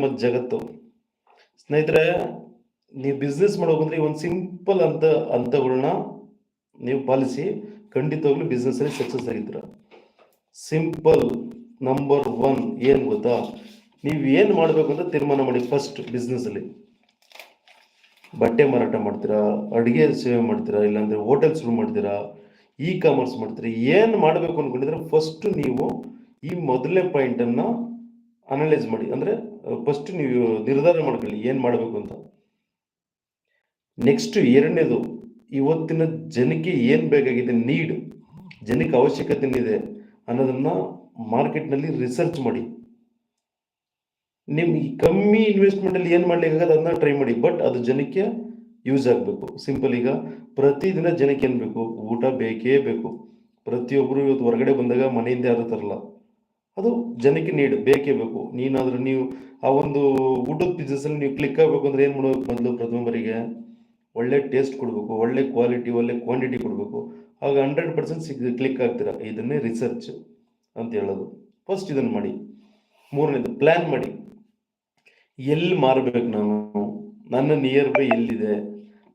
ಉದ್ಯಮದ ಜಗತ್ತು. ಸ್ನೇಹಿತರೆ, ನೀವು ಬಿಸ್ನೆಸ್ ಮಾಡೋಕಂದ್ರೆ ಒಂದು ಸಿಂಪಲ್ ಅಂತ, ಹಂತಗಳನ್ನ ನೀವು ಪಾಲಿಸಿ ಖಂಡಿತವಾಗ್ಲೂ ಬಿಸ್ನೆಸ್ಸಲ್ಲಿ ಸಕ್ಸಸ್ ಆಗಿದ್ದೀರ. ಸಿಂಪಲ್ ನಂಬರ್ ಒನ್ ಏನ್ ಗೊತ್ತಾ? ನೀವು ಏನು ಮಾಡಬೇಕು ಅಂತ ತೀರ್ಮಾನ ಮಾಡಿ ಫಸ್ಟ್ ಬಿಸ್ನೆಸ್ಸಲ್ಲಿ ಬಟ್ಟೆ ಮಾರಾಟ ಮಾಡ್ತೀರಾ, ಅಡುಗೆ ಸೇವೆ ಮಾಡ್ತೀರಾ, ಇಲ್ಲಾಂದ್ರೆ ಹೋಟೆಲ್ ಶುರು ಮಾಡ್ತೀರಾ ಇ ಕಾಮರ್ಸ್ ಮಾಡ್ತೀರಾ, ಏನು ಮಾಡಬೇಕು ಅಂದ್ಕೊಂಡಿದ್ರೆ ಫಸ್ಟ್ ನೀವು ಈ ಮೊದಲನೇ ಪಾಯಿಂಟನ್ನು ಅನಲೈಸ್ ಮಾಡಿ. ಅಂದರೆ ಫಸ್ಟ್ ನೀವು ನಿರ್ಧಾರ ಮಾಡ್ಕೊಳ್ಳಿ, ಏನು ಮಾಡಬೇಕು ಅಂತ. ನೆಕ್ಸ್ಟ್ ಎರಡನೇದು, ಇವತ್ತಿನ ಜನಕ್ಕೆ ಏನು ಬೇಕಾಗಿದೆ ನೀಡ್ ಜನಕ್ಕೆ ಅವಶ್ಯಕತೆ ಇದೆ ಅನ್ನೋದನ್ನ ಮಾರ್ಕೆಟ್ನಲ್ಲಿ ರಿಸರ್ಚ್ ಮಾಡಿ. ನಿಮ್ಗೆ ಕಮ್ಮಿ ಇನ್ವೆಸ್ಟ್ಮೆಂಟಲ್ಲಿ ಏನು ಮಾಡ್ಲಿಕ್ಕೆ ಅದನ್ನ ಟ್ರೈ ಮಾಡಿ ಬಟ್ ಅದು ಜನಕ್ಕೆ ಯೂಸ್ ಆಗಬೇಕು. ಸಿಂಪಲ್ ಈಗ, ಪ್ರತಿದಿನ ಜನಕ್ಕೆ ಏನು ಬೇಕು? ಊಟ ಬೇಕೇ ಬೇಕು. ಪ್ರತಿಯೊಬ್ಬರು ಇವತ್ತು ಹೊರಗಡೆ ಬಂದಾಗ ಮನೆಯಿಂದ ಯಾರು ತರಲ್ಲ ಅದು ಜನಕ್ಕೆ ನೀಡು, ಬೇಕೇ ಬೇಕು. ನೀನಾದ್ರೂ ನೀವು ಆ ಒಂದು ಊಟದ ಬಿಸ್ನೆಸ್ಸಲ್ಲಿ ನೀವು ಕ್ಲಿಕ್ ಆಗಬೇಕು ಅಂದ್ರೆ ಏನು ಮಾಡಬೇಕು ಮೊದಲು ಪ್ರಥಮ ಬಾರಿಗೆ ಒಳ್ಳೆ ಟೇಸ್ಟ್ ಕೊಡಬೇಕು, ಒಳ್ಳೆ ಕ್ವಾಲಿಟಿ ಒಳ್ಳೆ ಕ್ವಾಂಟಿಟಿ ಕೊಡಬೇಕು. ಆಗ ಹಂಡ್ರೆಡ್ ಪರ್ಸೆಂಟ್ ಸಿಗ್ ಕ್ಲಿಕ್ ಆಗ್ತೀರ? ಇದನ್ನೇ ರಿಸರ್ಚ್ ಅಂತ ಹೇಳೋದು. ಫಸ್ಟ್ ಇದನ್ನು ಮಾಡಿ. ಮೂರನೇದು ಪ್ಲ್ಯಾನ್ ಮಾಡಿ. ಎಲ್ಲಿ ಮಾರಬೇಕು ನಾನು? ನನ್ನ ನಿಯರ್ ಬೈ ಎಲ್ಲಿದೆ?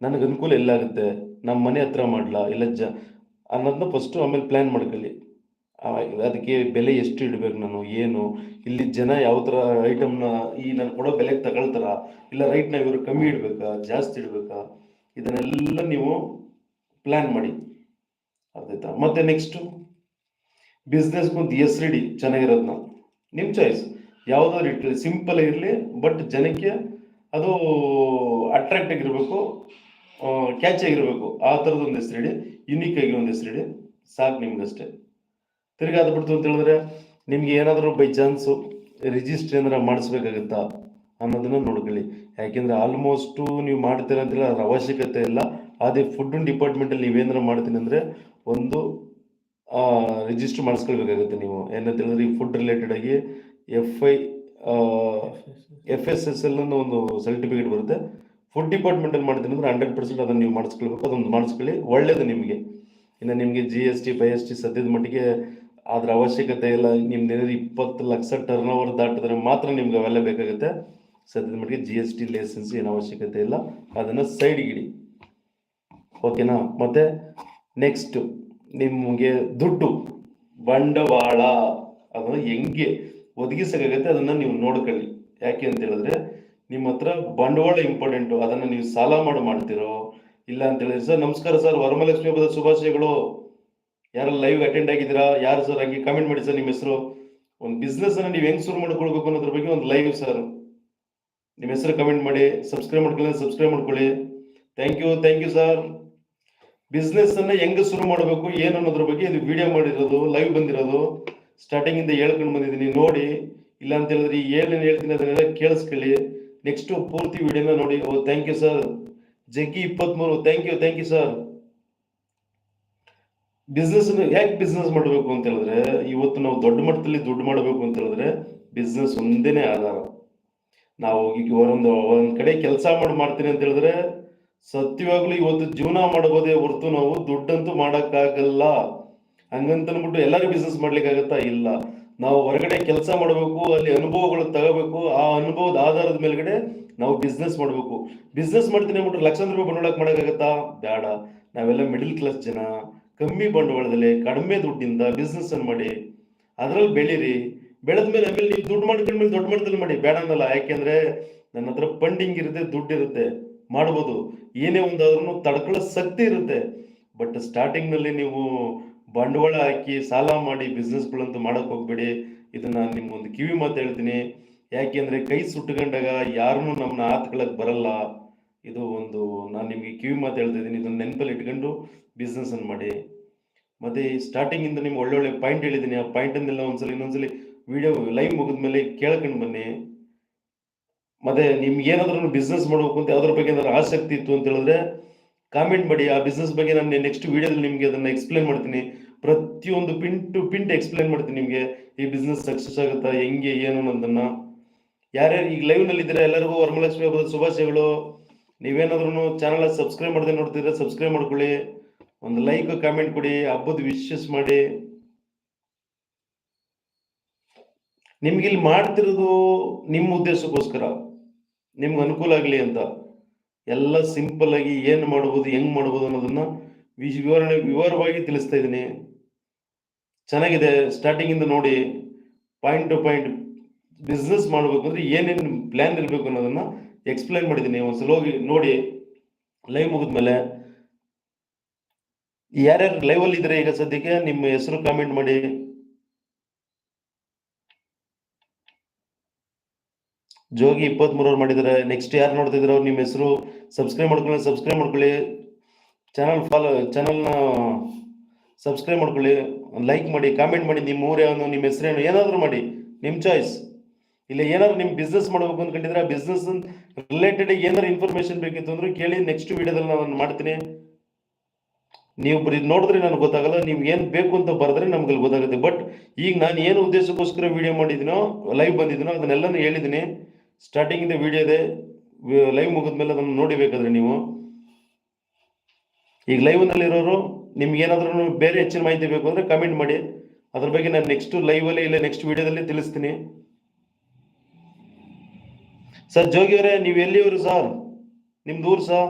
ನನಗೆ ಅನುಕೂಲ ಎಲ್ಲಾಗುತ್ತೆ? ನಮ್ಮ ಮನೆ ಹತ್ರ ಮಾಡಲಾ? ಇಲ್ಲ ಜ ಅನ್ನೋದನ್ನ ಫಸ್ಟು ಆಮೇಲೆ ಪ್ಲ್ಯಾನ್ ಮಾಡ್ಕೊಳ್ಳಿ. ಅದಕ್ಕೆ ಬೆಲೆ ಎಷ್ಟು ಇಡಬೇಕು ನಾನು, ಏನು? ಇಲ್ಲಿ ಜನ ಯಾವ ಥರ ಐಟಮ್ನ ಈ ನಾನು ಕೊಡೋ ಬೆಲೆಗೆ ತಗೊಳ್ತಾರ? ಇಲ್ಲ ರೈಟ್ನ ಇವರು ಕಮ್ಮಿ ಇಡಬೇಕಾ, ಜಾಸ್ತಿ ಇಡಬೇಕಾ? ಇದನ್ನೆಲ್ಲ ನೀವು ಪ್ಲ್ಯಾನ್ ಮಾಡಿ. ಅರ್ಧಾಯ್ತಾ ಮತ್ತೆ ನೆಕ್ಸ್ಟು ಬಿಸ್ನೆಸ್ ಮುಂದೆ ಎಸ್ ಹೆಸರಿಡಿ ಚೆನ್ನಾಗಿರೋದನ್ನ ನಿಮ್ಮ ಚಾಯ್ಸ್ ಯಾವುದಾದ್ರು ಇಟ್ಟಲಿ ಸಿಂಪಲ್ ಇರಲಿ ಬಟ್ ಜನಕ್ಕೆ ಅದು ಅಟ್ರಾಕ್ಟ್ ಆಗಿರಬೇಕು ಕ್ಯಾಚ್ ಆಗಿರಬೇಕು. ಆ ಥರದ ಒಂದು ಹೆಸರಿಡಿ ಯುನೀಕ್ ಆಗಿ ಒಂದು ಹೆಸರಿಡಿ ಸಾಕು ನಿಮ್ಗಷ್ಟೇ. ತಿರ್ಗಿ ಅದು ಬಿಡ್ತು ಅಂತ ಹೇಳಿದ್ರೆ ನಿಮ್ಗೆ ಏನಾದರೂ ಬೈ ಚಾನ್ಸು ರಿಜಿಸ್ಟ್ರಿ ಏನಾರ ಮಾಡಿಸ್ಬೇಕಾಗತ್ತಾ ಅನ್ನೋದನ್ನ ನೋಡ್ಕೊಳ್ಳಿ. ಯಾಕೆಂದ್ರೆ ಆಲ್ಮೋಸ್ಟು ನೀವು ಮಾಡ್ತೀರ ಅಂತೇಳಿ ಅದ್ರ ಅವಶ್ಯಕತೆ ಇಲ್ಲ. ಅದೇ ಫುಡ್ ಡಿಪಾರ್ಟ್ಮೆಂಟಲ್ಲಿ ನೀವೇನಾರ ಮಾಡ್ತೀನಿ ಅಂದರೆ ಒಂದು ರಿಜಿಸ್ಟರ್ ಮಾಡಿಸ್ಕೊಳ್ಬೇಕಾಗುತ್ತೆ ನೀವು. ಏನಂತ ಹೇಳಿದ್ರೆ ಈ ಫುಡ್ ರಿಲೇಟೆಡ್ ಆಗಿ F I F S S L ಅನ್ನೋ ಒಂದು ಸರ್ಟಿಫಿಕೇಟ್ ಬರುತ್ತೆ. ಫುಡ್ ಡಿಪಾರ್ಟ್ಮೆಂಟಲ್ಲಿ ಮಾಡ್ತೀನಿ ಅಂದರೆ ಹಂಡ್ರೆಡ್ ಪರ್ಸೆಂಟ್ ಅದನ್ನು ನೀವು ಮಾಡಿಸ್ಕೊಳ್ಬೇಕು. ಅದೊಂದು ಮಾಡಿಸ್ಕೊಳ್ಳಿ. ಒಳ್ಳೇದು ನಿಮಗೆ. ಇನ್ನು ನಿಮಗೆ ಜಿ ಎಸ್ ಟಿ ಪೈ ಎಸ್ ಟಿ ಸದ್ಯದ ಮಟ್ಟಿಗೆ ಅದ್ರ ಅವಶ್ಯಕತೆ ಇಲ್ಲ. ನಿಮ್ದು ಏನಾದ್ರು ಇಪ್ಪತ್ತು ಲಕ್ಷ ಟರ್ನ್ ಓವರ್ ದಾಟಿದ್ರೆ ಮಾತ್ರ ನಿಮ್ಗೆ ಅವೆಲ್ಲ ಬೇಕಾಗುತ್ತೆ. ಸದ್ಯದ ಮಟ್ಟಿಗೆ ಜಿ ಎಸ್ ಟಿ ಲೈಸೆನ್ಸ್ ಏನು ಅವಶ್ಯಕತೆ ಇಲ್ಲ. ಅದನ್ನು ಸೈಡ್ಗೆ ಇಡಿ. ಓಕೆನಾ ಮತ್ತೆ ನೆಕ್ಸ್ಟ್ ನಿಮಗೆ ದುಡ್ಡು. ಬಂಡವಾಳ. ಅದನ್ನು ಹೆಂಗೆ ಒದಗಿಸಕ್ಕಾಗತ್ತೆ ಅದನ್ನ ನೀವು ನೋಡ್ಕೊಳ್ಳಿ. ಯಾಕೆ ಅಂತ ಹೇಳಿದ್ರೆ ನಿಮ್ಮ ಹತ್ರ ಬಂಡವಾಳ ಇಂಪಾರ್ಟೆಂಟು ಅದನ್ನ ನೀವು ಸಾಲ ಮಾಡಿ ಮಾಡ್ತಿರೋ. ಇಲ್ಲ ಅಂತ ಹೇಳಿದ್ರೆ ಸರ್, ನಮಸ್ಕಾರ ಸರ್ ವರಮಲಕ್ಷ್ಮಿ ಹಬ್ಬದ ಶುಭಾಶಯಗಳು. ಯಾರೆಲ್ಲ ಲೈವ್ ಅಟೆಂಡ್ ಆಗಿದ್ದೀರಾ? ಯಾರು ಸರ್ ಹಂಗೆ ಕಮೆಂಟ್ ಮಾಡಿ ಸರ್ ನಿಮ್ಮ ಹೆಸರು. ಒಂದು ಬಿಸ್ನೆಸ್ ಅನ್ನ ನೀವು ಹೆಂಗ್ ಶುರು ಮಾಡ್ಕೊಳ್ಬೇಕು ಅನ್ನೋದ್ರ ಬಗ್ಗೆ ಒಂದು ಲೈವ್ ಸರ್ ನಿಮ್ಮ ಹೆಸರು ಕಮೆಂಟ್ ಮಾಡಿ ಸಬ್ಸ್ಕ್ರೈಬ್ ಮಾಡ್ಕೊಳ್ಳಿ ಸಬ್ಸ್ಕ್ರೈಬ್ ಮಾಡ್ಕೊಳ್ಳಿ. Thank you thank you sir business ಅನ್ನ ಹೆಂಗ್ ಶುರು ಮಾಡಬೇಕು, ಏನು ಅನ್ನೋದ್ರ ಬಗ್ಗೆ ಇದು ವಿಡಿಯೋ ಮಾಡಿರೋದು ಲೈವ್ ಬಂದಿರೋದು. ಸ್ಟಾರ್ಟಿಂಗ್ ಇಂದ ಹೇಳ್ಕೊಂಡು ಬಂದಿದ್ದೀನಿ, ನೋಡಿ. ಇಲ್ಲ ಅಂತ ಹೇಳಿದ್ರೆ ಏನೇನು ಹೇಳ್ತೀನಿ, ಅದನ್ನೆಲ್ಲ ಕೇಳಿಸ್ಕೊಳ್ಳಿ. ನೆಕ್ಸ್ಟ್ ಪೂರ್ತಿ ವಿಡಿಯೋನ ನೋಡಿ. ಓ ಥ್ಯಾಂಕ್ ಯು ಸರ್ ಜಗ್ಗಿ ಇಪ್ಪತ್ಮೂರು. Thank you thank you sir business ಯಾಕೆ ಬಿಸ್ನೆಸ್ ಮಾಡಬೇಕು ಅಂತ ಹೇಳಿದ್ರೆ, ಇವತ್ತು ನಾವು ದೊಡ್ಡ ಮಟ್ಟದಲ್ಲಿ ದುಡ್ಡು ಮಾಡಬೇಕು ಅಂತ ಹೇಳಿದ್ರೆ ಬಿಸ್ನೆಸ್ ಒಂದೇನೆ ಆಧಾರ. ನಾವು ಈಗ ಒಂದು, ಒಂದ್ ಕಡೆ ಕೆಲಸ ಮಾಡಿ ಮಾಡ್ತೀನಿ ಅಂತ ಹೇಳಿದ್ರೆ, ಸತ್ಯವಾಗ್ಲೂ ಇವತ್ತು ಜೀವನ ಮಾಡಬಹುದೇ ಹೊರತು ನಾವು ದುಡ್ಡಂತೂ ಮಾಡಕ್ಕಾಗಲ್ಲ. ಹಂಗಂತ ಅಂದ್ಬಿಟ್ಟು ಎಲ್ಲರೂ ಬಿಸ್ನೆಸ್ ಮಾಡ್ಲಿಕ್ಕಾಗತ್ತಾ? ಇಲ್ಲ. ನಾವು ಹೊರಗಡೆ ಕೆಲಸ ಮಾಡಬೇಕು, ಅಲ್ಲಿ ಅನುಭವಗಳು ತಗೋಬೇಕು, ಆ ಅನುಭವದ ಆಧಾರದ ಮೇಲ್ಗಡೆ ನಾವು ಬಿಸ್ನೆಸ್ ಮಾಡಬೇಕು. ಬಿಸ್ನೆಸ್ ಮಾಡ್ತೀನಿ ಅಂದ್ಬಿಟ್ಟು ಲಕ್ಷಾಂತರ ರೂಪಾಯಿ ಬಂಡವಾಳಕ್ಕೆ ಮಾಡೋಕ್ಕಾಗತ್ತಾ? ಬೇಡ. ನಾವೆಲ್ಲ ಮಿಡಿಲ್ ಕ್ಲಾಸ್ ಜನ. ಕಮ್ಮಿ ಬಂಡವಾಳದಲ್ಲಿ ಕಡಿಮೆ ದುಡ್ಡಿಂದ ಬಿಸ್ನೆಸ್ ಅನ್ನು ಮಾಡಿ, ಅದರಲ್ಲಿ ಬೆಳೀರಿ. ಬೆಳೆದ್ಮೇಲೆ ಆಮೇಲೆ ನೀವು ದುಡ್ಡು ಮಾಡ್ಕೊಂಡ್ಮೇಲೆ ದೊಡ್ಡ ಮಟ್ಟದಲ್ಲಿ ಮಾಡಿ. ಬೇಡ ಅನ್ನಲ್ಲ ಯಾಕೆಂದ್ರೆ ನನ್ನ ಹತ್ರ ಫಂಡಿಂಗ್ ಇರುತ್ತೆ ದುಡ್ಡು ಇರುತ್ತೆ. ಮಾಡ್ಬೋದು. ಏನೇ ಒಂದಾದ್ರೂ ತಡ್ಕೊಳ್ಳೋ ಶಕ್ತಿ ಇರುತ್ತೆ. ಬಟ್ ಸ್ಟಾರ್ಟಿಂಗ್ನಲ್ಲಿ ನೀವು ಬಂಡವಾಳ ಹಾಕಿ ಸಾಲ ಮಾಡಿ ಬಿಸ್ನೆಸ್ಗಳಂತೂ ಮಾಡಕ್ ಹೋಗ್ಬೇಡಿ. ಇದನ್ನ ನಿಮ್ಗೊಂದು ಕಿವಿ ಮಾತು ಹೇಳ್ತೀನಿ. ಯಾಕೆಂದ್ರೆ ಕೈ ಸುಟ್ಟುಕೊಂಡಾಗ ಯಾರನ್ನೂ ನಮ್ಮನ್ನ ಆತ್ಕೊಳ್ಳಕ್ ಬರಲ್ಲ. ಇದು ಒಂದು, ನಾನು ನಿಮಗೆ ಕಿವಿ ಮಾತು ಹೇಳ್ತಾ ಇದ್ದೀನಿ. ಇದನ್ನ ನೆನಪಲ್ಲಿ ಇಟ್ಕೊಂಡು ಬಿಸ್ನೆಸ್ ಅನ್ನು ಮಾಡಿ. ಮತ್ತೆ ಸ್ಟಾರ್ಟಿಂಗ್ ಇಂದ ನಿಮ್ಗೆ ಒಳ್ಳೊಳ್ಳೆ ಪಾಯಿಂಟ್ ಹೇಳಿದ್ದೀನಿ. ಆ ಪಾಯಿಂಟ್ ಅನ್ನೆಲ್ಲ ಒಂದ್ಸಲ ಇನ್ನೊಂದ್ಸಲಿ ವಿಡಿಯೋ ಲೈವ್ ಮುಗಿದ್ಮೇಲೆ ಕೇಳ್ಕೊಂಡು ಬನ್ನಿ. ಮತ್ತೆ ನಿಮ್ಗೆ ಏನಾದ್ರೂ ಬಿಸ್ನೆಸ್ ಮಾಡಬೇಕು ಅಂತ ಯಾವ್ದ್ರ ಬಗ್ಗೆ ಏನಾದ್ರು ಆಸಕ್ತಿ ಇತ್ತು ಅಂತ ಹೇಳಿದ್ರೆ ಕಾಮೆಂಟ್ ಮಾಡಿ. ಆ ಬಿಸ್ನೆಸ್ ಬಗ್ಗೆ ನಾನು ನೆಕ್ಸ್ಟ್ ವಿಡಿಯೋದಲ್ಲಿ ನಿಮ್ಗೆ ಅದನ್ನ ಎಕ್ಸ್ಪ್ಲೇನ್ ಮಾಡ್ತೀನಿ. ಪ್ರತಿಯೊಂದು ಪಿನ್ ಟು ಪಿಂಟ್ ಎಕ್ಸ್ಪ್ಲೇನ್ ಮಾಡ್ತೀನಿ ನಿಮ್ಗೆ. ಈ ಬಿಸ್ನೆಸ್ ಸಕ್ಸಸ್ ಆಗುತ್ತಾ, ಹೆಂಗೆ, ಏನು ಅನ್ನೋದನ್ನ. ಯಾರ್ಯಾರು ಈಗ ಲೈವ್ನಲ್ಲಿ ಇದ್ರೆ ಎಲ್ಲರಿಗೂ ವರಮಲಕ್ಷ್ಮಿ ಹಬ್ಬದ ಶುಭಾಶಯಗಳು. ನೀವೇನಾದ್ರೂ ಚಾನಲ್ ಸಬ್ಸ್ಕ್ರೈಬ್ ಮಾಡದೆ ನೋಡ್ತಿದ್ರೆ ಸಬ್ಸ್ಕ್ರೈಬ್ ಮಾಡ್ಕೊಳ್ಳಿ. ಒಂದು ಲೈಕ್ ಕಾಮೆಂಟ್ ಕೊಡಿ, ಹಬ್ಬದ ವಿಶಸ್ ಮಾಡಿ. ನಿಮ್ಗೆ ಇಲ್ಲಿ ಮಾಡ್ತಿರೋದು ನಿಮ್ಮ ಉದ್ದೇಶಕ್ಕೋಸ್ಕರ. ನಿಮ್ಗೆ ಅನುಕೂಲ ಆಗಲಿ ಅಂತ. ಎಲ್ಲ ಸಿಂಪಲ್ ಆಗಿ ಏನು ಮಾಡ್ಬೋದು, ಹೆಂಗ್ ಮಾಡ್ಬೋದು ಅನ್ನೋದನ್ನ ವಿವರಣೆ, ವಿವರವಾಗಿ ತಿಳಿಸ್ತಾ ಇದ್ದೀನಿ. ಚೆನ್ನಾಗಿದೆ ಸ್ಟಾರ್ಟಿಂಗ್ ಇಂದ ನೋಡಿ ಪಾಯಿಂಟ್ ಟು ಪಾಯಿಂಟ್ ಬಿಸ್ನೆಸ್ ಮಾಡಬೇಕು ಅಂದ್ರೆ ಏನೇನು ಪ್ಲಾನ್ ಇರಬೇಕು ಅನ್ನೋದನ್ನ ಎಕ್ಸ್ಪ್ಲೈನ್ ಮಾಡಿದ್ದೀನಿ. ಒಂದ್ಸಲ ಹೋಗಿ ನೋಡಿ ಲೈವ್ ಮುಗಿದ್ಮೇಲೆ. ಯಾರ್ಯಾರು ಲೈವ್ ಅಲ್ಲಿ ಇದ್ರೆ ಈಗ ಸದ್ಯಕ್ಕೆ ನಿಮ್ಮ ಹೆಸರು ಕಾಮೆಂಟ್ ಮಾಡಿ. ಜೋಗಿ ಇಪ್ಪತ್ತ್ ಮೂರವ್ರು ಮಾಡಿದ್ದಾರೆ ನೆಕ್ಸ್ಟ್ ಯಾರು ನೋಡ್ತಿದ್ರೆ ಅವ್ರು ನಿಮ್ಮ ಹೆಸರು ಸಬ್ಸ್ಕ್ರೈಬ್ ಮಾಡ್ಕೊಳ್ಳಿ ಸಬ್ಸ್ಕ್ರೈಬ್ ಮಾಡ್ಕೊಳ್ಳಿ. ಚಾನಲ್ ಫಾಲೋ ಚಾನಲ್ನ ಸಬ್ಸ್ಕ್ರೈಬ್ ಮಾಡ್ಕೊಳ್ಳಿ. ಲೈಕ್ ಮಾಡಿ ಕಾಮೆಂಟ್ ಮಾಡಿ, ನಿಮ್ಮ ಊರು ಯಾವನು ನಿಮ್ಮ ಹೆಸರೇನು ಏನಾದರೂ ಮಾಡಿ. ನಿಮ್ಮ ಚಾಯ್ಸ್ ಇಲ್ಲ ಏನಾದ್ರು ನಿಮ್ಮ ಬಿಸ್ನೆಸ್ ಮಾಡಬೇಕು ಅಂದ್ಕೊಂಡಿದ್ರೆ ಆ ಬಿಸ್ನೆಸ್ ರಿಲೇಟೆಡ್ ಏನಾದ್ರು ಇನ್ಫಾರ್ಮೇಶನ್ ಬೇಕಿತ್ತು ಅಂದ್ರೆ ಕೇಳಿ ನೆಕ್ಸ್ಟ್ ವಿಡಿಯೋದಲ್ಲಿ ನಾನು ಮಾಡ್ತೀನಿ. ನೀವು ಬರೀ ನೋಡಿದ್ರೆ ನನಗೆ ಗೊತ್ತಾಗಲ್ಲ, ನೀವು ಏನು ಬೇಕು ಅಂತ ಬರೆದ್ರೆ ನಮ್ಗೆ ಗೊತ್ತಾಗುತ್ತೆ. ಬಟ್ ಈಗ ನಾನು ಏನು ಉದ್ದೇಶಕ್ಕೋಸ್ಕರ ವಿಡಿಯೋ ಮಾಡಿದ್ದೀನೋ ಲೈವ್ ಬಂದಿದ್ದೀನೋ ಅದನ್ನೆಲ್ಲನೂ ಹೇಳಿದ್ದೀನಿ. ಸ್ಟಾರ್ಟಿಂಗಿಂದ ವಿಡಿಯೋ ಇದೆ. ಲೈವ್ ಮುಗಿದ್ಮೇಲೆ ಅದನ್ನು ನೋಡಿಬೇಕಾದ್ರೆ ನೀವು. ಈಗ ಲೈವ್ನಲ್ಲಿರೋರು ನಿಮ್ಗೆ ಏನಾದರೂ ಬೇರೆ ಹೆಚ್ಚಿನ ಮಾಹಿತಿ ಬೇಕು ಅಂದರೆ ಕಮೆಂಟ್ ಮಾಡಿ. ಅದ್ರ ಬಗ್ಗೆ ನಾನು ನೆಕ್ಸ್ಟ್ ಲೈವಲ್ಲಿ ಇಲ್ಲ ನೆಕ್ಸ್ಟ್ ವಿಡಿಯೋದಲ್ಲಿ ತಿಳಿಸ್ತೀನಿ. ಸರ್ ಜೋಗಿ ಅವರೇ ನೀವು ಎಲ್ಲಿಯವರು ಸರ್? ನಿಮ್ದು ಊರು ಸರ್?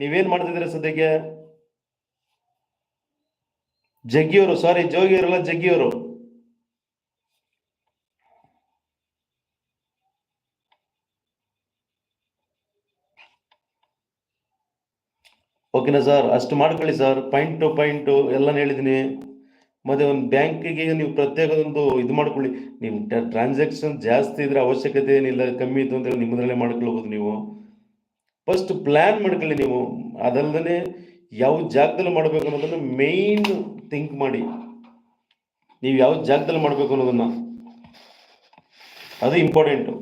ನೀವೇನು ಮಾಡ್ತಿದ್ದೀರಾ ಸದ್ಯಕ್ಕೆ? ಜಗ್ಗಿಯವರು ಸಾರಿ ಜೋಗಿಯವರಲ್ಲ, ಜಗ್ಗಿಯವರು. ಓಕೆನಾ ಸರ್ ಅಷ್ಟು ಮಾಡ್ಕೊಳ್ಳಿ ಸರ್ ಪಾಯಿಂಟ್ ಟು ಪಾಯಿಂಟ್ ಎಲ್ಲ ಹೇಳಿದ್ದೀನಿ ಮತ್ತೆ ಒಂದು ಬ್ಯಾಂಕಿಗೆ ನೀವು ಪ್ರತ್ಯೇಕ ಒಂದು ಇದು ಮಾಡ್ಕೊಳ್ಳಿ. ನಿಮ್ಮ ಟ್ರಾನ್ಸಾಕ್ಷನ್ ಜಾಸ್ತಿ ಇದ್ರೆ ಅವಶ್ಯಕತೆ ಏನಿಲ್ಲ, ಕಮ್ಮಿ ಇತ್ತು ಅಂತೇಳಿ ನಿಮ್ಮದ್ರಲ್ಲೇ ಮಾಡ್ಕೊಳ್ಬೋದು ನೀವು. ಫಸ್ಟ್ ಪ್ಲಾನ್ ಮಾಡ್ಕೊಳ್ಳಿ ನೀವು. ಅದಲ್ಲದೆ ಯಾವ ಜಾಗದಲ್ಲಿ ಮಾಡಬೇಕು ಅನ್ನೋದನ್ನು ಮೇಯ್ನ್ ಥಿಂಕ್ ಮಾಡಿ. ನೀವು ಯಾವ ಜಾಗದಲ್ಲಿ ಮಾಡಬೇಕು ಅನ್ನೋದನ್ನ. ಅದು ಇಂಪಾರ್ಟೆಂಟು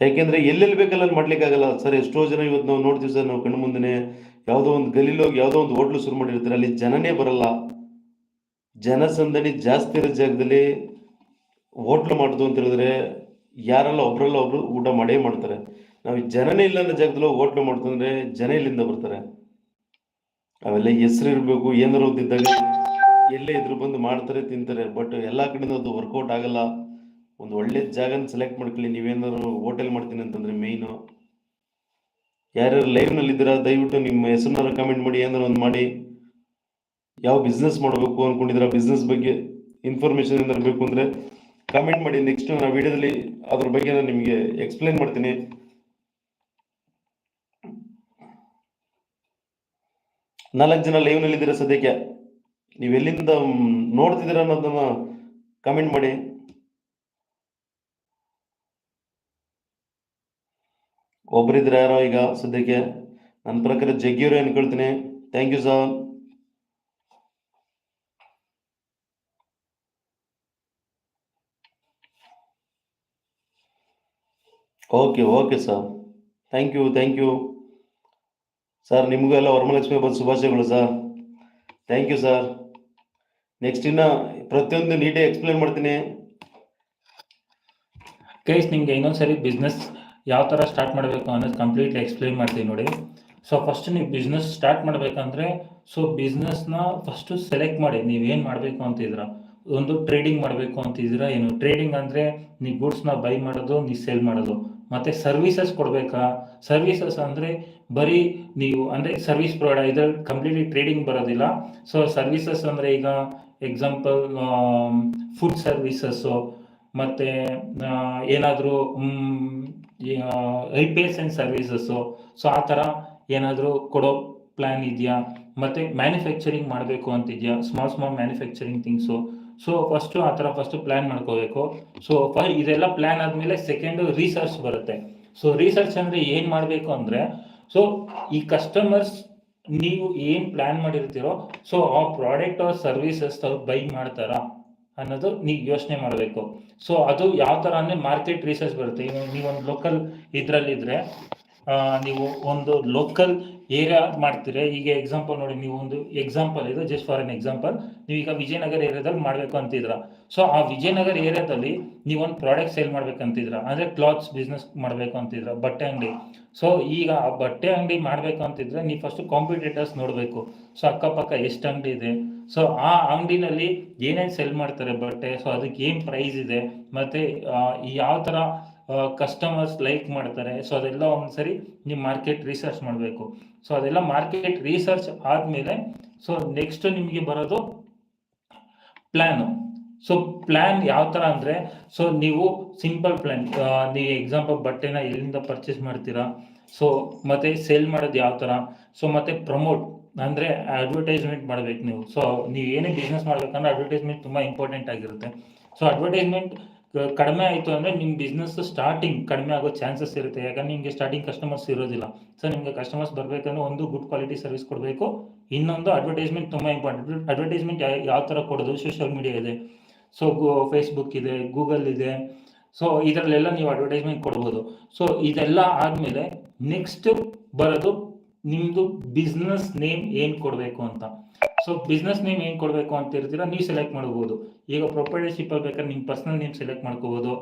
ಯಾಕೆಂದ್ರೆ ಎಲ್ಲೆಲ್ಲಿ ಬೇಕಲ್ಲ ಮಾಡ್ಲಿಕ್ಕಾಗಲ್ಲ ಸರ್, ಎಷ್ಟೋ ಜನ ಇವತ್ತು ನಾವು ನೋಡ್ತೀವಿ ಸರ್, ನಾವು ಕಣ್ಣು ಮುಂದೆನೆ ಯಾವುದೋ ಒಂದು ಗಲೀಲೋಗಿ ಯಾವುದೋ ಒಂದು ಹೋಟ್ಲು ಶುರು ಮಾಡಿರ್ತಾರೆ. ಅಲ್ಲಿ ಜನನೇ ಬರಲ್ಲ. ಜನಸಂದಣಿ ಜಾಸ್ತಿ ಇರೋ ಜಾಗದಲ್ಲಿ ಹೋಟ್ಲು ಮಾಡುದು ಅಂತ ಹೇಳಿದ್ರೆ ಯಾರೆಲ್ಲ ಒಬ್ರಲ್ಲ ಒಬ್ರು ಊಟ ಮಾಡೇ ಮಾಡ್ತಾರೆ. ನಾವು ಜನನೇ ಇಲ್ಲ ಅನ್ನೋ ಜಾಗದಲ್ಲಿ ಹೋಟ್ಲು ಮಾಡ್ತಂದ್ರೆ ಜನ ಇಲ್ಲಿಂದ ಬರ್ತಾರೆ? ಅವೆಲ್ಲ ಹೆಸರು ಇರಬೇಕು ಏನಾರು ಇದ್ದಾಗ ಎಲ್ಲೇ ಇದ್ರು ಬಂದು ಮಾಡ್ತಾರೆ, ತಿಂತಾರೆ. ಬಟ್ ಎಲ್ಲಾ ಕಡೆಯಿಂದ ಅದು ವರ್ಕೌಟ್ ಆಗಲ್ಲ. ಒಂದು ಒಳ್ಳೆ ಜಾಗನ ಸೆಲೆಕ್ಟ್ ಮಾಡ್ಕೊಳ್ಳಿ. ನೀವೇನಾದ್ರು ಹೋಟೆಲ್ ಮಾಡ್ತೀನಿ ಅಂತಂದ್ರೆ ಮೇಯ್ನು ಯಾರ್ಯಾರು ಲೈವ್ನಲ್ಲಿ ಇದ್ದೀರಾ ದಯವಿಟ್ಟು ನಿಮ್ಮ ಹೆಸರನ್ನ ಕಮೆಂಟ್ ಮಾಡಿ ಏನಾರು ಒಂದು ಮಾಡಿ. ಯಾವ ಬಿಸ್ನೆಸ್ ಮಾಡಬೇಕು ಅಂದ್ಕೊಂಡಿದ್ದೀರಾ ಬಿಸ್ನೆಸ್ ಬಗ್ಗೆ ಇನ್ಫಾರ್ಮೇಶನ್ ಏನಾದ್ರು ಬೇಕು ಅಂದ್ರೆ ಕಮೆಂಟ್ ಮಾಡಿ. ನೆಕ್ಸ್ಟ್ ನಾನು ವಿಡಿಯೋದಲ್ಲಿ ಅದ್ರ ಬಗ್ಗೆ ನಾನು ನಿಮಗೆ ಎಕ್ಸ್ಪ್ಲೈನ್ ಮಾಡ್ತೀನಿ. ನಾಲ್ಕು ಜನ ಲೈವ್ನಲ್ಲಿ ಇದ್ದೀರಾ ಸದ್ಯಕ್ಕೆ? ನೀವು ಎಲ್ಲಿಂದ ನೋಡ್ತಿದ್ದೀರಾ ಅನ್ನೋದನ್ನ ಕಮೆಂಟ್ ಮಾಡಿ. ಒಬ್ಬರಿದ್ರ ಯಾರೋ ಈಗ ಸದ್ಯಕ್ಕೆ? ನನ್ನ ಪ್ರಕಾರ ಜಗ್ಗಿಯವರು ಅನ್ಕೊಳ್ತೀನಿ. Thank you sir okay okay sir thank you thank you sir ನಿಮಗೂ ಎಲ್ಲ ವರಮಲಕ್ಷ್ಮಿ ಹಬ್ಬದ ಶುಭಾಶಯಗಳು sir thank you sir next ಇನ್ನು ಪ್ರತಿಯೊಂದು ನೀಟಾಗಿ ಎಕ್ಸ್ಪ್ಲೇನ್ ಮಾಡ್ತೀನಿ. ಕೇಸ್ ನಿಮಗೆ ಇನ್ನೊಂದ್ಸರಿ ಬಿಸ್ನೆಸ್ ಯಾವ ಥರ ಸ್ಟಾರ್ಟ್ ಮಾಡಬೇಕು ಅನ್ನೋದು ಕಂಪ್ಲೀಟ್ಲಿ ಎಕ್ಸ್ಪ್ಲೈನ್ ಮಾಡ್ತೀನಿ ನೋಡಿ. ಸೊ ಫಸ್ಟ್ ನೀವು ಬಿಸ್ನೆಸ್ ಸ್ಟಾರ್ಟ್ ಮಾಡಬೇಕಂದ್ರೆ ಸೊ ಬಿಸ್ನೆಸ್ನ ಫಸ್ಟು ಸೆಲೆಕ್ಟ್ ಮಾಡಿ. ನೀವೇನು ಮಾಡಬೇಕು ಅಂತಿದ್ರ ಒಂದು ಟ್ರೇಡಿಂಗ್ ಮಾಡಬೇಕು ಅಂತಿದ್ದೀರಾ ಏನು. ಟ್ರೇಡಿಂಗ್ ಅಂದರೆ ನೀವು ಗೂಡ್ಸ್ನ ಬೈ ಮಾಡೋದು ನೀವು ಸೇಲ್ ಮಾಡೋದು. ಮತ್ತು ಸರ್ವಿಸಸ್ ಕೊಡಬೇಕಾ? ಸರ್ವಿಸಸ್ ಅಂದರೆ ಬರೀ ನೀವು ಅಂದರೆ ಸರ್ವಿಸ್ ಪ್ರೊವೈಡ್ ಇದ್ರಲ್ಲಿ ಕಂಪ್ಲೀಟ್ಲಿ ಟ್ರೇಡಿಂಗ್ ಬರೋದಿಲ್ಲ. ಸೊ ಸರ್ವಿಸಸ್ ಅಂದರೆ ಈಗ ಎಕ್ಸಾಂಪಲ್ ಫುಡ್ ಸರ್ವಿಸಸ್ಸು ಮತ್ತು ಏನಾದರೂ ರಿಪೇರ್ಸ್ ಆ್ಯಂಡ್ ಸರ್ವಿಸಸ್ಸು ಸೊ ಆ ಥರ ಏನಾದರೂ ಕೊಡೋ ಪ್ಲ್ಯಾನ್ ಇದೆಯಾ? ಮತ್ತು ಮ್ಯಾನುಫ್ಯಾಕ್ಚರಿಂಗ್ ಮಾಡಬೇಕು ಅಂತಿದೆಯಾ? Small small manufacturing things so first ಆ ಥರ ಫಸ್ಟು ಪ್ಲ್ಯಾನ್ ಮಾಡ್ಕೋಬೇಕು. ಸೊ ಇದೆಲ್ಲ ಪ್ಲ್ಯಾನ್ ಆದಮೇಲೆ ಸೆಕೆಂಡು ರಿಸರ್ಚ್ ಬರುತ್ತೆ. ಸೊ ರಿಸರ್ಚ್ ಅಂದರೆ ಏನು ಮಾಡಬೇಕು ಅಂದರೆ ಸೊ ಈ ಕಸ್ಟಮರ್ಸ್ ನೀವು ಏನು ಪ್ಲಾನ್ ಮಾಡಿರ್ತೀರೋ ಸೊ ಆ ಪ್ರಾಡಕ್ಟ್ ಆರ್ ಸರ್ವಿಸಸ್ ಬೈ ಮಾಡ್ತಾರಾ ಅನ್ನೋದು ನೀವು ಯೋಚನೆ ಮಾಡಬೇಕು. ಸೊ ಅದು ಯಾವ ಥರ ಅಂದರೆ ಮಾರ್ಕೆಟ್ ರಿಸರ್ಚ್ ಬರುತ್ತೆ. ನೀವು, ನೀವೊಂದು ಲೋಕಲ್ ಇದರಲ್ಲಿದ್ದರೆ ನೀವು ಒಂದು ಲೋಕಲ್ ಏರಿಯಾ ಮಾಡ್ತೀರಿ? ಈಗ ಎಕ್ಸಾಂಪಲ್ ನೋಡಿ, ನೀವು ಒಂದು ಎಕ್ಸಾಂಪಲ್ ಇದು ಜಸ್ಟ್ ಫಾರ್ ಎನ್ ಎಕ್ಸಾಂಪಲ್ ಈಗ ವಿಜಯನಗರ ಏರಿಯಾದಲ್ಲಿ ಮಾಡಬೇಕು ಅಂತಿದ್ರ ಸೊ ಆ ವಿಜಯನಗರ ಏರಿಯಾದಲ್ಲಿ ನೀವು ಒಂದು ಪ್ರಾಡಕ್ಟ್ ಸೇಲ್ ಮಾಡ್ಬೇಕಂತಿದ್ರ ಅಂದ್ರೆ ಕ್ಲಾತ್ಸ್ ಬಿಸ್ನೆಸ್ ಮಾಡಬೇಕು ಅಂತಿದ್ರ ಬಟ್ಟೆ ಅಂಗಡಿ. ಸೊ ಈಗ ಆ ಬಟ್ಟೆ ಅಂಗಡಿ ಮಾಡಬೇಕು ಅಂತಿದ್ರೆ ನೀವು ಫಸ್ಟ್ ಕಾಂಪಿಟೇಟರ್ಸ್ ನೋಡಬೇಕು. ಸೊ ಅಕ್ಕಪಕ್ಕ ಎಷ್ಟು ಅಂಗಡಿ ಇದೆ? ಸೊ ಆ ಅಂಗಡಿನಲ್ಲಿ ಏನೇನು ಸೆಲ್ ಮಾಡ್ತಾರೆ ಬಟ್ಟೆ? ಸೊ ಅದಕ್ಕೆ ಏನು ಪ್ರೈಸ್ ಇದೆ? ಮತ್ತೆ ಯಾವ ಥರ ಕಸ್ಟಮರ್ಸ್ ಲೈಕ್ ಮಾಡ್ತಾರೆ. ಸೊ ಅದೆಲ್ಲ ಒಂದ್ಸರಿ ನೀವು ಮಾರ್ಕೆಟ್ ರಿಸರ್ಚ್ ಮಾಡಬೇಕು. ಸೊ ಅದೆಲ್ಲ ಮಾರ್ಕೆಟ್ ರಿಸರ್ಚ್ ಆದಮೇಲೆ ಸೊ ನೆಕ್ಸ್ಟ್ ನಿಮಗೆ ಬರೋದು ಪ್ಲ್ಯಾನು ಸೊ ಪ್ಲ್ಯಾನ್ ಯಾವ ಥರ ಅಂದರೆ ಸೊ ನೀವು ಸಿಂಪಲ್ ಪ್ಲ್ಯಾನ್ ನೀವು ಎಕ್ಸಾಂಪಲ್ ಬಟ್ಟೆನ ಎಲ್ಲಿಂದ ಪರ್ಚೇಸ್ ಮಾಡ್ತೀರಾ? ಸೊ ಮತ್ತೆ ಸೇಲ್ ಮಾಡೋದು ಯಾವ ಥರ ಸೊ ಮತ್ತೆ ಪ್ರಮೋಟ್ ಅಂದರೆ ಅಡ್ವರ್ಟೈಸ್ಮೆಂಟ್ ಮಾಡಬೇಕು ನೀವು. ಸೊ ನೀವು ಏನೇ ಬಿಸ್ನೆಸ್ ಮಾಡ್ಬೇಕಂದ್ರೆ ಅಡ್ವರ್ಟೈಸ್ಮೆಂಟ್ ತುಂಬ ಇಂಪಾರ್ಟೆಂಟ್ ಆಗಿರುತ್ತೆ. ಸೊ ಅಡ್ವರ್ಟೈಸ್ಮೆಂಟ್ ಕಡಿಮೆ ಆಯಿತು ಅಂದರೆ ನಿಮ್ಮ ಬಿಸ್ನೆಸ್ ಸ್ಟಾರ್ಟಿಂಗ್ ಕಡಿಮೆ ಆಗೋ ಚಾನ್ಸಸ್ ಇರುತ್ತೆ. ಯಾಕಂದ್ರೆ ನಿಮಗೆ ಸ್ಟಾರ್ಟಿಂಗ್ ಕಸ್ಟಮರ್ಸ್ ಇರೋದಿಲ್ಲ. ಸೊ ನಿಮಗೆ ಕಸ್ಟಮರ್ಸ್ ಬರಬೇಕಂದ್ರೆ ಒಂದು ಗುಡ್ ಕ್ವಾಲಿಟಿ ಸರ್ವಿಸ್ ಕೊಡಬೇಕು. ಇನ್ನೊಂದು ಅಡ್ವರ್ಟೈಸ್ಮೆಂಟ್ ತುಂಬ ಇಂಪಾರ್ಟೆಂಟ್ ಅಡ್ವರ್ಟೈಸ್ಮೆಂಟ್ ಯಾವ ಥರ ಕೊಡೋದು? ಸೋಷಿಯಲ್ ಮೀಡಿಯಾ ಇದೆ. ಸೊ ಫೇಸ್ಬುಕ್ ಇದೆ ಗೂಗಲ್ ಇದೆ. ಸೊ ಇದರಲ್ಲೆಲ್ಲ ನೀವು ಅಡ್ವರ್ಟೈಸ್ಮೆಂಟ್ ಕೊಡ್ಬೋದು. ಸೊ ಇದೆಲ್ಲ ಆದಮೇಲೆ ನೆಕ್ಸ್ಟ್ ಬರೋದು ನಿಮ್ಮದು ಬಿಸ್ನೆಸ್ ನೇಮ್ ಏನು ಕೊಡಬೇಕು ಅಂತ. ಸೊ ಬಿಸ್ನೆಸ್ ನೇಮ್ ಏನು ಕೊಡಬೇಕು ಅಂತ ಇರ್ತೀರಾ ನೀವು ಸೆಲೆಕ್ಟ್ ಮಾಡ್ಬೋದು. ಈಗ ಪ್ರೊಪರೇಟರ್ಶಿಪ್ ಬೇಕಾದ್ರೆ ನಿಮ್ಮ ಪರ್ಸನಲ್ ನೇಮ್ ಸೆಲೆಕ್ಟ್ ಮಾಡ್ಕೋಬೋದು.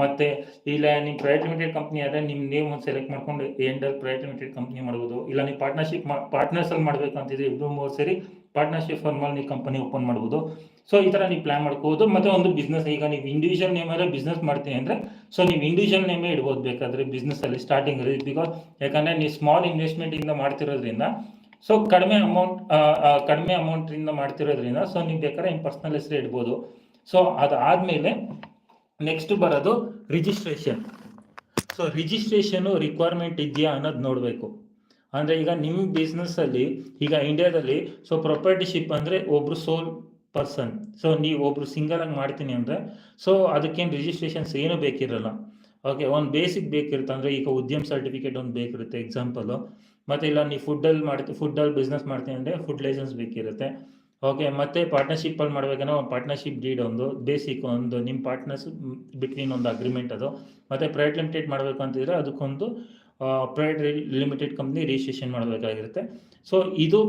ಮತ್ತೆ ಇಲ್ಲ ನಿಮ್ಮ ಪ್ರೈವೇಟ್ ಲಿಮಿಟೆಡ್ ಕಂಪ್ನಿ ಆದರೆ ನಿಮ್ಮ ನೇಮ್ ಒಂದು ಸೆಲೆಕ್ಟ್ ಮಾಡ್ಕೊಂಡು ಎಂಡಲ್ ಪ್ರೈವೇಟ್ ಲಿಮಿಟೆಡ್ ಕಂಪ್ನಿ ಮಾಡ್ಬೋದು. ಇಲ್ಲ, ನೀವು ಪಾರ್ಟ್ನರ್ಶಿಪ್ ಪಾರ್ಟ್ನರ್ಸಲ್ಲಿ ಮಾಡಬೇಕು ಅಂತಿದ್ರೆ ಇಬ್ಬರು ಮೂರು ಸರಿ ಪಾರ್ಟ್ನರ್ಶಿಪ್ ಫಾರ್ಮಲ್ಲಿ ನೀವು ಕಂಪನಿ ಓಪನ್ ಮಾಡ್ಬೋದು. ಸೊ ಈ ಥರ ನೀವು ಪ್ಲಾನ್ ಮಾಡ್ಕೋಬೋದು. ಮತ್ತೆ ಒಂದು ಬಿಸ್ನೆಸ್ ಈಗ ನೀವು ಇಂಡಿವಿಜುವಲ್ ನೇಮ್ ನೇಮಲ್ಲೇ ಬಿಸ್ನೆಸ್ ಮಾಡ್ತೀನಿ ಅಂದರೆ ಸೊ ನೀವು ಇಂಡಿವಿಜುವಲ್ ನೇಮೇ ಇಡ್ಬೋದು ಬೇಕಾದರೆ ಬಿಸ್ನೆಸ್ಸಲ್ಲಿ ಸ್ಟಾರ್ಟಿಂಗಲ್ಲಿ ಬಿಕಾಸ್ ಯಾಕಂದರೆ ನೀವು ಸ್ಮಾಲ್ ಇನ್ವೆಸ್ಟ್ಮೆಂಟಿಂದ ಮಾಡ್ತಿರೋದ್ರಿಂದ ಸೊ ಕಡಿಮೆ ಅಮೌಂಟ್ ಕಡಿಮೆ ಅಮೌಂಟಿಂದ ಮಾಡ್ತಿರೋದ್ರಿಂದ ಸೊ ನೀವು ಬೇಕಾದ್ರೆ ನಿಮ್ಮ ಪರ್ಸ್ನಲ್ ಹೆಸರು ಇಡ್ಬೋದು. ಸೊ ಅದಾದ್ಮೇಲೆ ನೆಕ್ಸ್ಟ್ ಬರೋದು ರಿಜಿಸ್ಟ್ರೇಷನ್ ಸೊ ರಿಜಿಸ್ಟ್ರೇಷನು ರಿಕ್ವೈರ್ಮೆಂಟ್ ಇದೆಯಾ ಅನ್ನೋದು ನೋಡಬೇಕು. ಅಂದರೆ ಈಗ ನಿಮ್ಮ ಬಿಸ್ನೆಸ್ಸಲ್ಲಿ ಈಗ ಇಂಡಿಯಾದಲ್ಲಿ ಸೊ ಪ್ರೊಪರ್ಟಿಶಿಪ್ ಅಂದರೆ ಒಬ್ಬರು ಸೋಲ್ ಪರ್ಸನ್ ಸೊ ನೀವು ಒಬ್ರು ಸಿಂಗಲ್ ಆಗಿ ಮಾಡ್ತೀನಿ ಅಂದರೆ ಸೊ ಅದಕ್ಕೇನು ರಿಜಿಸ್ಟ್ರೇಷನ್ಸ್ ಏನು ಬೇಕಿರಲ್ಲ. ಓಕೆ ಒಂದು ಬೇಸಿಕ್ ಬೇಕಿರುತ್ತೆ. ಅಂದರೆ ಈಗ ಉದ್ಯಮ ಸರ್ಟಿಫಿಕೇಟ್ ಒಂದು ಬೇಕಿರುತ್ತೆ ಎಕ್ಸಾಂಪಲು ಮತ್ತು ಇಲ್ಲ ನೀವು ಫುಡ್ಡಲ್ಲಿ ಮಾಡ್ತೀವಿ ಫುಡ್ಡಲ್ಲಿ ಬಿಸ್ನೆಸ್ ಮಾಡ್ತೀನಿ ಅಂದರೆ ಫುಡ್ ಲೈಸೆನ್ಸ್ ಬೇಕಿರುತ್ತೆ. ಓಕೆ ಮತ್ತೆ ಪಾರ್ಟ್ನರ್ಶಿಪ್ಪಲ್ಲಿ ಮಾಡ್ಬೇಕಂದ್ರೆ ಒಂದು ಪಾರ್ಟ್ನರ್ಶಿಪ್ ಡೀಡ್ ಒಂದು ಬೇಸಿಕ್ ಒಂದು ನಿಮ್ಮ ಪಾರ್ಟ್ನರ್ಸ್ ಬಿಟ್ವೀನ್ ಒಂದು ಅಗ್ರಿಮೆಂಟ್ ಅದು. ಮತ್ತೆ ಪ್ರೈವೇಟ್ ಲಿಮಿಟೆಡ್ ಮಾಡಬೇಕು ಅಂತಿದ್ರೆ ಅದಕ್ಕೊಂದು ಪ್ರೈವೇಟ್ ಲಿಮಿಟೆಡ್ ಕಂಪ್ನಿ ರಿಜಿಸ್ಟ್ರೇಷನ್ ಮಾಡಬೇಕಾಗಿರುತ್ತೆ. ಸೊ ಇದು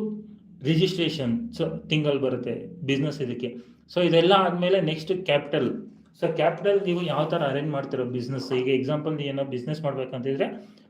ರಿಜಿಸ್ಟ್ರೇಷನ್ ಸೊ ತಿಂಗಳು ಬರುತ್ತೆ ಬಿಸ್ನೆಸ್ ಇದಕ್ಕೆ. ಸೊ ಇದೆಲ್ಲ ಆದಮೇಲೆ ನೆಕ್ಸ್ಟ್ ಕ್ಯಾಪಿಟಲ್ ಸೊ ಕ್ಯಾಪಿಟಲ್ ನೀವು ಯಾವ ಥರ ಅರೇಂಜ್ ಮಾಡ್ತಿರೋ ಬಿಸ್ನೆಸ್ ಈಗ ಎಕ್ಸಾಂಪಲ್ ಏನೋ ಬಿಸ್ನೆಸ್ ಮಾಡ್ಬೇಕಂತಿದ್ರೆ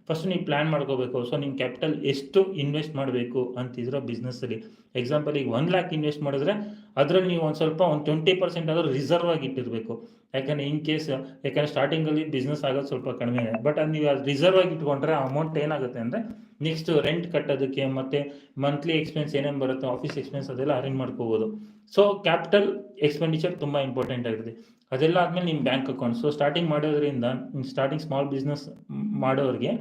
ಫಸ್ಟ್ ನೀವು ಪ್ಲ್ಯಾನ್ ಮಾಡ್ಕೋಬೇಕು. ಸೊ ನಿಮ್ಮ ಕ್ಯಾಪಿಟಲ್ ಎಷ್ಟು ಇನ್ವೆಸ್ಟ್ ಮಾಡಬೇಕು ಅಂತಿದ್ರೆ ಬಿಸ್ನೆಸ್ಸಲ್ಲಿ ಎಕ್ಸಾಂಪಲ್ ಈಗ ಒನ್ ಲ್ಯಾಕ್ ಇನ್ವೆಸ್ಟ್ ಮಾಡಿದ್ರೆ ಅದರಲ್ಲಿ ನೀವು ಒಂದು ಸ್ವಲ್ಪ ಒಂದು ಟ್ವೆಂಟಿ ಪರ್ಸೆಂಟ್ ಆದರೂ ರಿಸರ್ವ್ ಆಗಿ ಇಟ್ಟಿರಬೇಕು. ಯಾಕಂದರೆ ಇನ್ ಕೇಸ್ ಯಾಕಂದರೆ ಸ್ಟಾರ್ಟಿಂಗಲ್ಲಿ ಬಿಸ್ನೆಸ್ ಆಗೋದು ಸ್ವಲ್ಪ ಕಡಿಮೆ ಬಟ್ ಅದು ನೀವು ಅದು ರಿಸರ್ವ್ ಆಗಿ ಇಟ್ಕೊಂಡ್ರೆ ಅಮೌಂಟ್ ಏನಾಗುತ್ತೆ ಅಂದರೆ ನೆಕ್ಸ್ಟ್ ರೆಂಟ್ ಕಟ್ಟೋದಕ್ಕೆ ಮತ್ತು ಮಂತ್ಲಿ ಎಕ್ಸ್ಪೆನ್ಸ್ ಏನೇನು ಬರುತ್ತೆ ಆಫೀಸ್ ಎಕ್ಸ್ಪೆನ್ಸ್ ಅದೆಲ್ಲ ಅರೇಂಜ್ ಮಾಡ್ಕೋಬೋದು. ಸೊ ಕ್ಯಾಪಿಟಲ್ ಎಕ್ಸ್ಪೆಂಡಿಚರ್ ತುಂಬ ಇಂಪಾರ್ಟೆಂಟ್ ಆಗಿದೆ. ಅದೆಲ್ಲ ಆದಮೇಲೆ ನಿಮ್ಮ ಬ್ಯಾಂಕ್ ಅಕೌಂಟ್ ಸೊ ಸ್ಟಾರ್ಟಿಂಗ್ ಮಾಡೋದ್ರಿಂದ ಸ್ಟಾರ್ಟಿಂಗ್ ಸ್ಮಾಲ್ ಬಿಸ್ನೆಸ್ ಮಾಡೋರಿಗೆ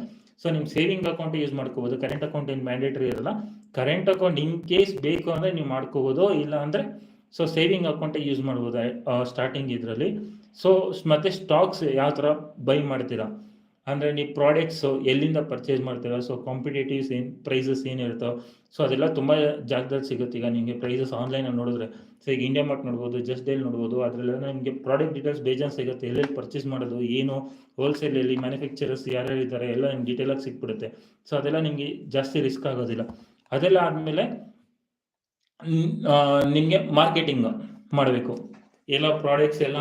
ಸೊ ನಿಮ್ಮ ಸೇವಿಂಗ್ ಅಕೌಂಟ್ ಯೂಸ್ ಮಾಡ್ಕೋಬೋದು. ಕರೆಂಟ್ ಅಕೌಂಟ್ ಏನು ಮ್ಯಾಂಡೇಟರಿ ಇರಲ್ಲ. ಕರೆಂಟ್ ಅಕೌಂಟ್ ಇನ್ ಕೇಸ್ ಬೇಕು ಅಂದರೆ ನೀವು ಮಾಡ್ಕೋಬೋದು ಇಲ್ಲ ಅಂದ್ರೆ ಸೊ ಸೇವಿಂಗ್ ಅಕೌಂಟೇ ಯೂಸ್ ಮಾಡ್ಬೋದು ಸ್ಟಾರ್ಟಿಂಗ್ ಇದರಲ್ಲಿ. ಸೊ ಮತ್ತೆ ಸ್ಟಾಕ್ಸ್ ಯಾವ ಥರ ಬೈ ಮಾಡ್ತೀರಾ? ಅಂದರೆ ನೀವು ಪ್ರಾಡಕ್ಟ್ಸು ಎಲ್ಲಿಂದ ಪರ್ಚೇಸ್ ಮಾಡ್ತೀರಾ? ಸೊ ಕಾಂಪಿಟೇಟಿವ್ಸ್ ಏನು ಪ್ರೈಸಸ್ ಏನಿರುತ್ತೋ ಸೊ ಅದೆಲ್ಲ ತುಂಬ ಜಾಗದಲ್ಲಿ ಸಿಗುತ್ತೆ. ಈಗ ನಿಮಗೆ ಪ್ರೈಸಸ್ ಆನ್ಲೈನಲ್ಲಿ ನೋಡಿದ್ರೆ ಸೊ ಈಗ ಇಂಡಿಯಾ ಮಾರ್ಟ್ ನೋಡ್ಬೋದು ಜಸ್ಟ್ ಡೇಲ್ ನೋಡ್ಬೋದು, ಅದರಲ್ಲೆಲ್ಲ ನಿಮಗೆ ಪ್ರಾಡಕ್ಟ್ ಡೀಟೇಲ್ಸ್ ಬೇಜಾನ್ ಸಿಗುತ್ತೆ. ಎಲ್ಲೆಲ್ಲಿ ಪರ್ಚೇಸ್ ಮಾಡೋದು, ಏನು ಹೋಲ್ಸೇಲಲ್ಲಿ ಮ್ಯಾನುಫ್ಯಾಕ್ಚರರ್ಸ್ ಯಾರ್ಯಾರು ಇದ್ದಾರೆ, ಎಲ್ಲ ನಿಮ್ಗೆ ಡೀಟೇಲಾಗಿ ಸಿಕ್ಬಿಡುತ್ತೆ. ಸೊ ಅದೆಲ್ಲ ನಿಮಗೆ ಜಾಸ್ತಿ ರಿಸ್ಕ್ ಆಗೋದಿಲ್ಲ. ಅದೆಲ್ಲ ಆದಮೇಲೆ ನಿಮಗೆ ಮಾರ್ಕೆಟಿಂಗ್ ಮಾಡಬೇಕು. ಎಲ್ಲ ಪ್ರಾಡಕ್ಟ್ಸ್ ಎಲ್ಲ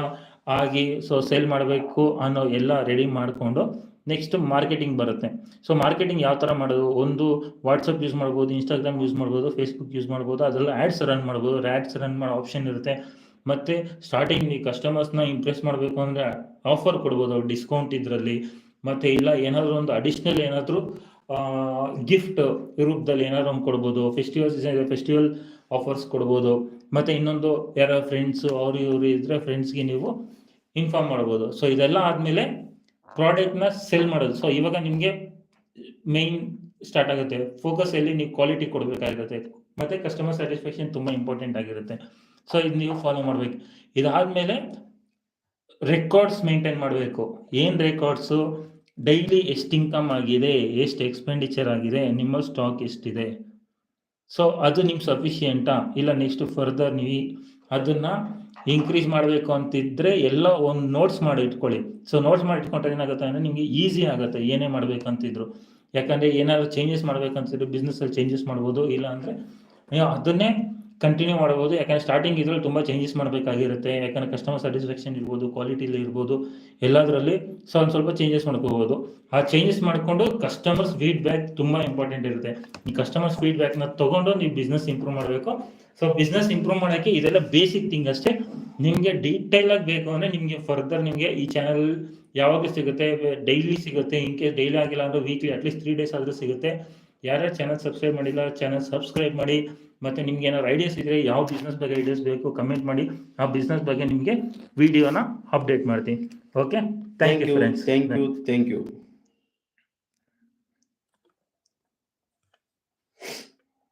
ಆಗಿ ಸೊ ಸೇಲ್ ಮಾಡಬೇಕು ಅನ್ನೋ ಎಲ್ಲ ರೆಡಿ ಮಾಡಿಕೊಂಡು ನೆಕ್ಸ್ಟ್ ಮಾರ್ಕೆಟಿಂಗ್ ಬರುತ್ತೆ. ಸೊ ಮಾರ್ಕೆಟಿಂಗ್ ಯಾವ ಥರ ಮಾಡೋದು? ಒಂದು ವಾಟ್ಸಪ್ ಯೂಸ್ ಮಾಡ್ಬೋದು ಇನ್ಸ್ಟಾಗ್ರಾಮ್ ಯೂಸ್ ಮಾಡ್ಬೋದು ಫೇಸ್ಬುಕ್ ಯೂಸ್ ಮಾಡ್ಬೋದು ಅದೆಲ್ಲ ಆ್ಯಡ್ಸ್ ರನ್ ಮಾಡ್ಬೋದು. ಆ್ಯಡ್ಸ್ ರನ್ ಮಾಡೋ ಆಪ್ಷನ್ ಇರುತ್ತೆ. ಮತ್ತು ಸ್ಟಾರ್ಟಿಂಗ್ ನೀವು ಕಸ್ಟಮರ್ಸ್ನ ಇಂಪ್ರೆಸ್ ಮಾಡಬೇಕು ಅಂದರೆ ಆಫರ್ ಕೊಡ್ಬೋದು ಡಿಸ್ಕೌಂಟ್ ಇದರಲ್ಲಿ. ಮತ್ತು ಇಲ್ಲ, ಏನಾದರೂ ಒಂದು ಅಡಿಷ್ನಲ್ ಏನಾದರೂ ಗಿಫ್ಟ್ ರೂಪದಲ್ಲಿ ಏನಾದ್ರು ಒಂದು ಕೊಡ್ಬೋದು. ಫೆಸ್ಟಿವಲ್ಸ್ ಫೆಸ್ಟಿವಲ್ ಆಫರ್ಸ್ ಕೊಡ್ಬೋದು. ಮತ್ತು ಇನ್ನೊಂದು ಯಾರೋ ಫ್ರೆಂಡ್ಸು ಅವರು ಇವರು ಇದ್ದರೆ ಫ್ರೆಂಡ್ಸ್ಗೆ ನೀವು ಇನ್ಫಾರ್ಮ್ ಮಾಡ್ಬೋದು. ಸೊ ಇದೆಲ್ಲ ಆದಮೇಲೆ ಪ್ರಾಡಕ್ಟ್ನ ಸೆಲ್ ಮಾಡೋದು. ಸೊ ಇವಾಗ ನಿಮಗೆ ಮೈನ್ ಸ್ಟಾರ್ಟ್ ಆಗುತ್ತೆ. ಫೋಕಸ್ ಎಲ್ಲಿ ನೀವು ಕ್ವಾಲಿಟಿ ಕೊಡಬೇಕಾಗಿರುತ್ತೆ. ಮತ್ತೆ ಕಸ್ಟಮರ್ ಸ್ಯಾಟಿಸ್ಫ್ಯಾಕ್ಷನ್ ತುಂಬಾ ಇಂಪಾರ್ಟೆಂಟ್ ಆಗಿರುತ್ತೆ. ಸೊ ಇದು ನೀವು ಫಾಲೋ ಮಾಡಬೇಕು. ಇದಾದ್ಮೇಲೆ ರೆಕಾರ್ಡ್ಸ್ ಮೇಂಟೈನ್ ಮಾಡಬೇಕು. ಏನು ರೆಕಾರ್ಡ್ಸು ಡೈಲಿ ಎಷ್ಟು ಇನ್ಕಮ್ ಆಗಿದೆ? ಎಷ್ಟು ಎಕ್ಸ್ಪೆಂಡಿಚರ್ ಆಗಿದೆ? ನಿಮ್ಮ ಸ್ಟಾಕ್ ಎಷ್ಟಿದೆ? ಸೊ ಅದು ನಿಮ್ಮ ಸಫಿಷಿಯೆಂಟಾ ಇಲ್ಲ ನೆಕ್ಸ್ಟ್ ಫರ್ದರ್ ನೀವು ಅದನ್ನು ಇನ್ಕ್ರೀಸ್ ಮಾಡಬೇಕು ಅಂತಿದ್ರೆ ಎಲ್ಲ ಒಂದು ನೋಟ್ಸ್ ಮಾಡಿ ಇಟ್ಕೊಳ್ಳಿ. ಸೊ ನೋಟ್ಸ್ ಮಾಡಿ ಇಟ್ಕೊಂಡ್ರೆ ಏನಾಗುತ್ತೆ ಅಂದರೆ ನಿಮಗೆ ಈಸಿ ಆಗುತ್ತೆ. ಏನೇ ಮಾಡಬೇಕಂತಿದ್ರು ಯಾಕಂದರೆ ಏನಾದ್ರು ಚೇಂಜಸ್ ಮಾಡಬೇಕಂತಿದ್ರು ಬಿಸ್ನೆಸ್ಸಲ್ಲಿ ಚೇಂಜಸ್ ಮಾಡ್ಬೋದು. ಇಲ್ಲ ಅಂದರೆ ಅದನ್ನೇ ಕಂಟಿನ್ಯೂ ಮಾಡ್ಬೋದು ಯಾಕಂದರೆ ಸ್ಟಾರ್ಟಿಂಗ್ ಇದರಲ್ಲಿ ತುಂಬ ಚೇಂಜಸ್ ಮಾಡಬೇಕಾಗಿರುತ್ತೆ. ಯಾಕಂದರೆ ಕಸ್ಟಮರ್ ಸ್ಯಾಟಿಸ್ಫ್ಯಾಕ್ಷನ್ ಇರ್ಬೋದು ಕ್ವಾಲಿಟಿಲಿ ಇರ್ಬೋದು, ಎಲ್ಲದರಲ್ಲಿ ಸೊ ಒಂದು ಸ್ವಲ್ಪ ಚೇಂಜಸ್ ಮಾಡ್ಕೋಬೋದು ಆ ಚೇಂಜಸ್ ಮಾಡಿಕೊಂಡು ಕಸ್ಟಮರ್ಸ್ ಫೀಡ್ಬ್ಯಾಕ್ ತುಂಬ ಇಂಪಾರ್ಟೆಂಟ್ ಇರುತ್ತೆ. ಈ ಕಸ್ಟಮರ್ಸ್ ಫೀಡ್ಬ್ಯಾಕ್ನ ತೊಗೊಂಡು ನೀವು ಬಿಸ್ನೆಸ್ ಇಂಪ್ರೂವ್ ಮಾಡಬೇಕು. ಸೊ ಬಿಸ್ನೆಸ್ ಇಂಪ್ರೂವ್ ಮಾಡೋಕ್ಕೆ ಇದೆಲ್ಲ ಬೇಸಿಕ್ ಥಿಂಗ್ ಅಷ್ಟೇ. ನಿಮಗೆ ಡೀಟೇಲ್ ಆಗಿ ಬೇಕು ಅಂದರೆ ನಿಮಗೆ ಫರ್ದರ್ ನಿಮಗೆ ಈ ಚಾನಲ್ ಯಾವಾಗಲೂ ಸಿಗುತ್ತೆ ಡೈಲಿ ಸಿಗುತ್ತೆ ಇನ್ ಕೇಸ್ ಡೈಲಿ ಆಗಿಲ್ಲ ಅಂದ್ರೆ ವೀಕ್ಲಿ ಅಟ್ಲೀಸ್ಟ್ ತ್ರೀ ಡೇಸ್ ಆದರೂ ಸಿಗುತ್ತೆ. ಯಾರ್ಯಾರು ಚಾನಲ್ ಸಬ್ಸ್ಕ್ರೈಬ್ ಮಾಡಿಲ್ಲ ಚಾನಲ್ ಸಬ್ಸ್ಕ್ರೈಬ್ ಮಾಡಿ ಮತ್ತು ನಿಮ್ಗೆ ಏನಾದ್ರು ಐಡಿಯಾಸ್ ಇದ್ರೆ ಯಾವ ಬಿಸ್ನೆಸ್ ಬಗ್ಗೆ ಐಡಿಯಾಸ್ ಬೇಕು ಕಮೆಂಟ್ ಮಾಡಿ ಆ ಬಿಸ್ನೆಸ್ ಬಗ್ಗೆ ನಿಮಗೆ ವಿಡಿಯೋನ ಅಪ್ಡೇಟ್ ಮಾಡ್ತೀನಿ. Okay thank you friends thank you thank you